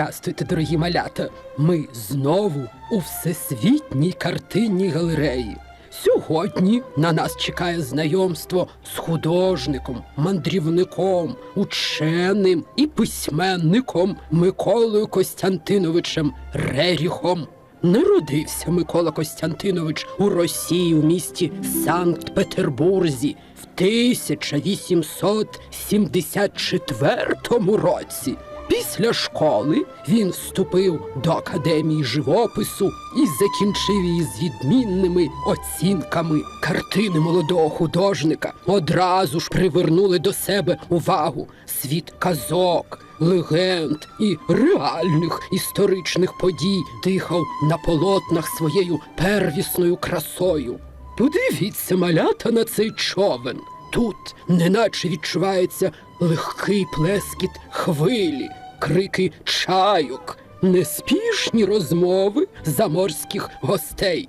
Здрастуйте, дорогі малята! Ми знову у всесвітній картинній галереї. Сьогодні на нас чекає знайомство з художником, мандрівником, ученим і письменником Миколою Костянтиновичем Реріхом. Народився Микола Костянтинович у Росії в місті Санкт-Петербурзі в 1874 році. Після школи він вступив до академії живопису і закінчив її з відмінними оцінками. Картини молодого художника одразу ж привернули до себе увагу світ казок, легенд і реальних історичних подій дихав на полотнах своєю первісною красою. Подивіться, малята, на цей човен. Тут неначе відчувається легкий плескіт хвилі, крики чайок, неспішні розмови заморських гостей.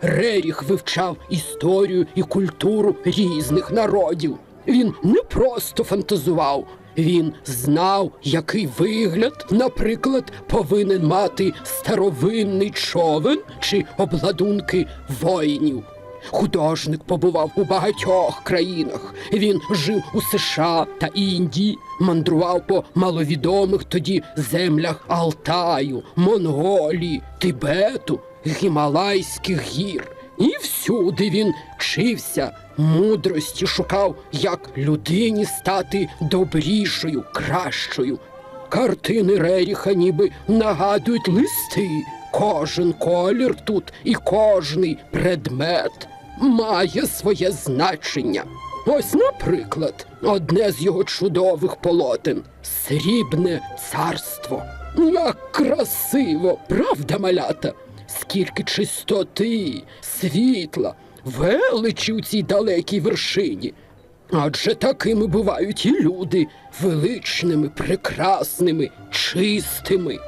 Реріх вивчав історію і культуру різних народів. Він не просто фантазував, він знав, який вигляд, наприклад, повинен мати старовинний човен чи обладунки воїнів. Художник побував у багатьох країнах. Він жив у США та Індії, мандрував по маловідомих тоді землях Алтаю, Монголії, Тибету, Гімалайських гір. І всюди він вчився, мудрості шукав, як людині стати добрішою, кращою. Картини Реріха ніби нагадують листи. Кожен колір тут і кожний предмет має своє значення. Ось, наприклад, одне з його чудових полотен срібне царство. Як красиво, правда, малята? Скільки чистоти, світла, величі у цій далекій вершині. Адже такими бувають і люди величними, прекрасними, чистими.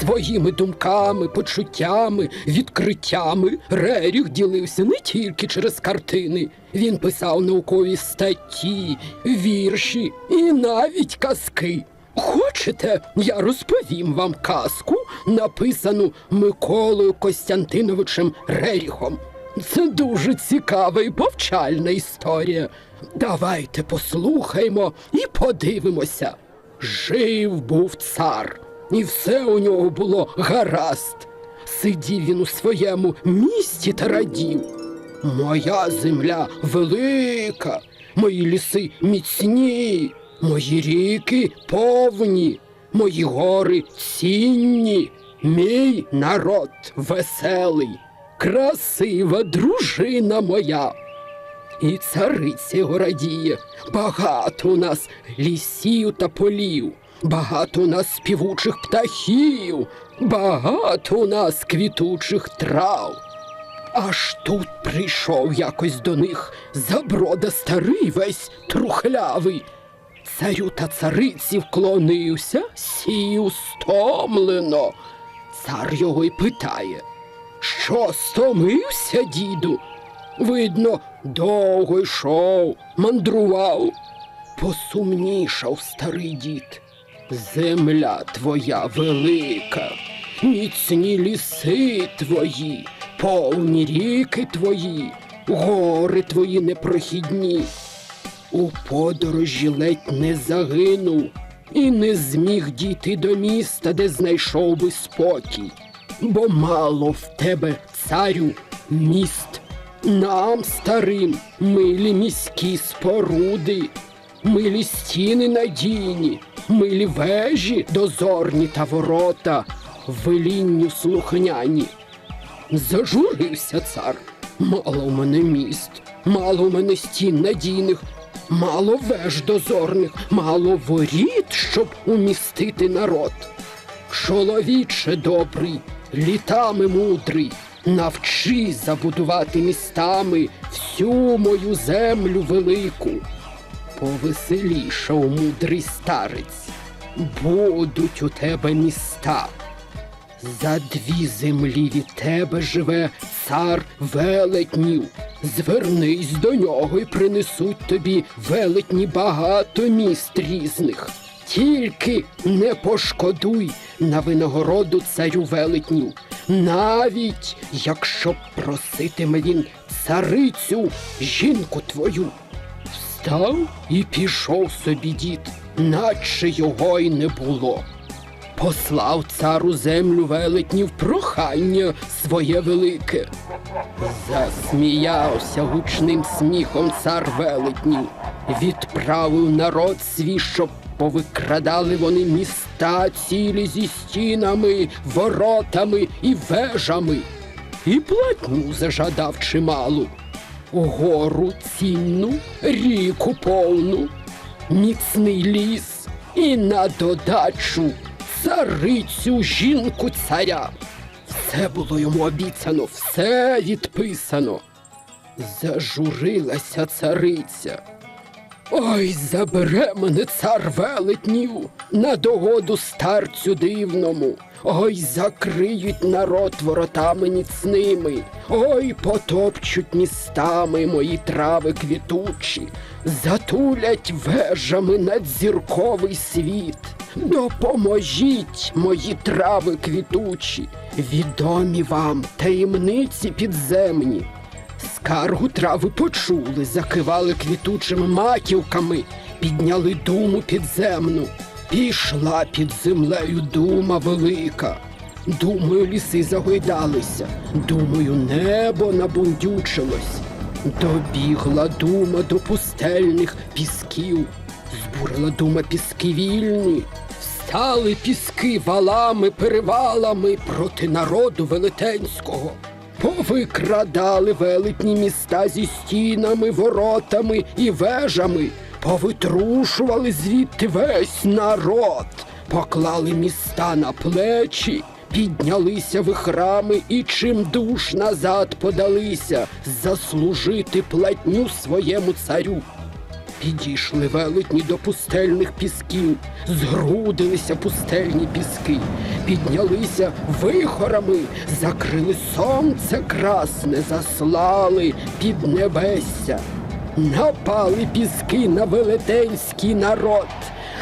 Своїми думками, почуттями, відкриттями Реріх ділився не тільки через картини. Він писав наукові статті, вірші і навіть казки. Хочете, я розповім вам казку, написану Миколою Костянтиновичем Реріхом. Це дуже цікава і повчальна історія. Давайте послухаймо і подивимося. Жив був цар, і все у нього було гаразд. Сидів він у своєму місті та радів. Моя земля велика, мої ліси міцні, мої ріки повні, мої гори цінні, мій народ веселий, красива дружина моя. І цариця його радіє. Багато у нас лісів та полів, багато у нас співучих птахів, багато у нас квітучих трав. Аж тут прийшов якось до них заброда старий весь трухлявий. Царю та цариці вклонився, сів стомлено. Цар його й питає, що стомився, діду? Видно, довго йшов, мандрував. Посумнішав старий дід. Земля твоя велика, міцні ліси твої, повні ріки твої, гори твої непрохідні. У подорожі ледь не загинув і не зміг дійти до міста, де знайшов би спокій, бо мало в тебе, царю, міст. Нам, старим, милі міські споруди, милі стіни надійні, милі вежі, дозорні та ворота, велінню слухняні. Зажурився цар. Мало в мене міст, мало в мене стін надійних, мало веж дозорних, мало воріт, щоб умістити народ. Чоловіче добрий, літами мудрий, навчи забудувати містами всю мою землю велику. Повеселішав мудрий старець, будуть у тебе міста. За дві землі від тебе живе цар велетнів. Звернись до нього і принесуть тобі велетні багато міст різних. Тільки не пошкодуй на винагороду царю велетню, навіть якщо проситиме він царицю, жінку твою. Встав і пішов собі дід, наче його й не було. Послав цару землю велетнів прохання своє велике. Засміявся гучним сміхом цар велетнів, відправив народ свій, щоб повикрадали вони міста цілі зі стінами, воротами і вежами, і платню зажадав чималу, гору цінну, ріку повну, міцний ліс і на додачу царицю жінку царя. Все було йому обіцяно, все відписано. Зажурилася цариця. Ой, забере мене цар велетнів на догоду старцю дивному. Ой, закриють народ воротами ніцними, ой, потопчуть містами мої трави квітучі, затулять вежами надзірковий світ. Допоможіть, мої трави квітучі, відомі вам таємниці підземні. Скаргу трави почули, закивали квітучими маківками, підняли думу підземну. Пішла під землею дума велика. Думаю, ліси загойдалися, думаю, небо набундючилось. Добігла дума до пустельних пісків, збурила дума піски вільні. Стали піски валами, перевалами проти народу велетенського. Повикрадали велетні міста зі стінами, воротами і вежами, повитрушували звідти весь народ, поклали міста на плечі, піднялися в храми і чим душ назад подалися. Заслужити платню своєму царю. Підійшли велетні до пустельних пісків, згрудилися пустельні піски, піднялися вихорами, закрили сонце красне, заслали під небесся. Напали піски на велетенський народ,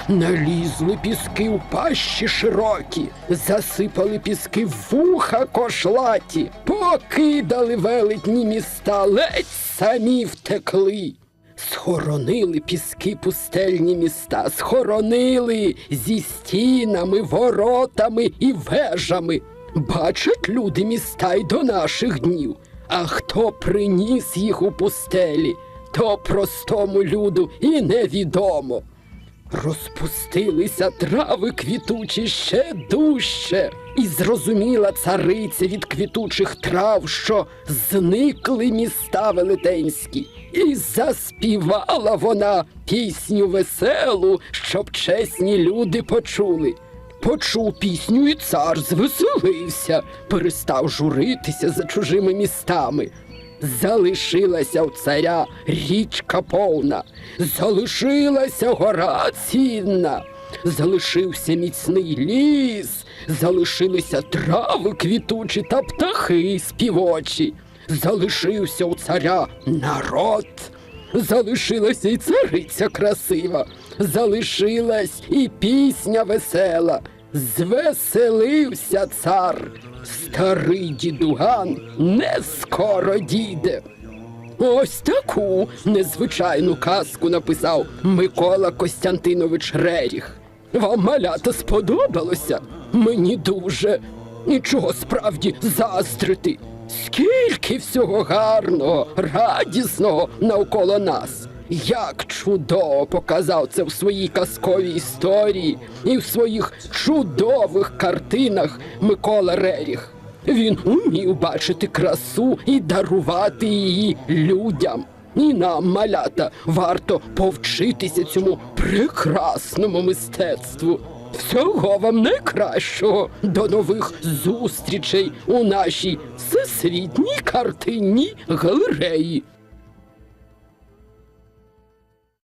налізли піски в пащі широкі, засипали піски в вуха кошлаті, покидали велетні міста, ледь самі втекли. Схоронили піски пустельні міста, схоронили зі стінами, воротами і вежами. Бачать люди міста й до наших днів. А хто приніс їх у пустелі, то простому люду і невідомо. Розпустилися трави квітучі ще дужче, і зрозуміла цариця від квітучих трав, що зникли міста велетенські, і заспівала вона пісню веселу, щоб чесні люди почули. Почув пісню, і цар звеселився, перестав журитися за чужими містами. Залишилася у царя річка повна, залишилася гора цінна, залишився міцний ліс, залишилися трави квітучі та птахи співочі, залишився у царя народ, залишилася і цариця красива, залишилась і пісня весела. Звеселився цар, старий дідуган не скоро дійде. Ось таку незвичайну казку написав Микола Костянтинович Реріх. Вам малята сподобалося? Мені дуже. Нічого справді заздрити. Скільки всього гарного, радісного навколо нас. Як чудово показав це в своїй казковій історії і в своїх чудових картинах Микола Реріх. Він умів бачити красу і дарувати її людям. І нам, малята, варто повчитися цьому прекрасному мистецтву. Всього вам найкращого до нових зустрічей у нашій всесвітній картинній галереї.